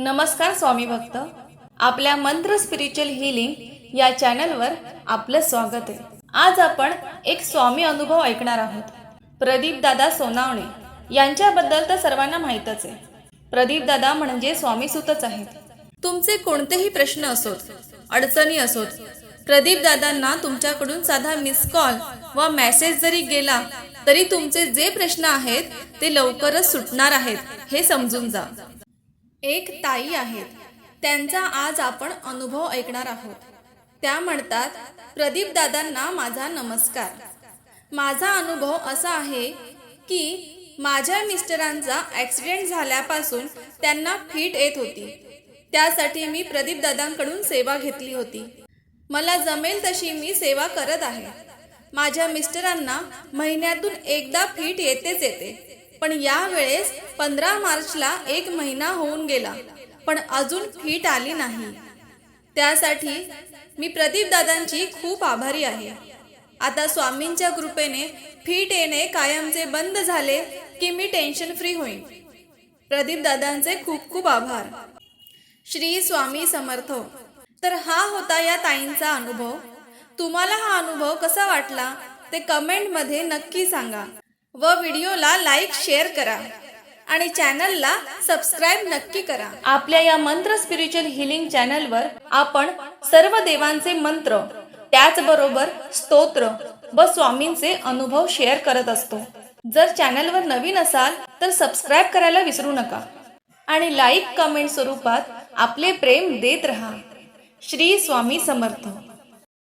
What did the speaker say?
नमस्कार स्वामी भक्त. आपल्या मंत्र स्पिरिच्युअल हिलिंग या चॅनलवर आपलं स्वागत आहे. आज आपण एक स्वामी अनुभव ऐकणार आहोत. प्रदीप दादा सोनावणे यांच्याबद्दल तर सर्वांना माहीतच आहे. प्रदीप दादा म्हणजे स्वामी सुतच आहेत. तुमचे कोणतेही प्रश्न असोत अडचणी असोत प्रदीप दादांना तुमच्याकडून साधा मिस कॉल व मेसेज जरी गेला तरी तुमचे जे प्रश्न आहेत ते लवकरच सुटणार आहेत हे समजून जा. एक ताई आहेत. त्यांचा आज आपण अनुभव ऐकणार आहोत. त्या म्हणतात प्रदीप दादांना माझा नमस्कार. माझा अनुभव असा आहे की माझ्या मिस्टरांचा ॲक्सिडेंट झाल्यापासून त्यांना फिट येत होती. त्यासाठी मी प्रदीप दादांकडून सेवा घेतली होती. मला जमेल तशी मी सेवा करत आहे. माझ्या मिस्टरांना महिन्यातून एकदा फिट येतेच येते. पण यावेळेस पंधरा मार्चला एक महिना होऊन गेला पण अजून फिट आली नाही. त्यासाठी मी प्रदीप दादांची खूप आभारी आहे. आता स्वामींच्या कृपेने फिट येणे कायमचे बंद झाले की मी टेन्शन फ्री होईन. प्रदीप दादांचे खूप खूप आभार. श्री स्वामी समर्थ. तर हा होता या ताईंचा अनुभव. तुम्हाला हा अनुभव कसा वाटला ते कमेंटमध्ये नक्की सांगा. व व्हिडिओला लाईक शेअर करा. आणि चॅनलला सबस्क्राईब नक्की करा. आपल्या या मंत्र स्पिरिच्युअल हिलिंग चॅनलवर आपण सर्व देवांचे मंत्र त्याचबरोबर स्तोत्र व स्वामींचे अनुभव शेअर करत असतो. जर चॅनलवर नवीन असाल तर सबस्क्राईब करायला विसरू नका. आणि लाईक कमेंट स्वरूपात आपले प्रेम देत रहा. श्री स्वामी समर्थ.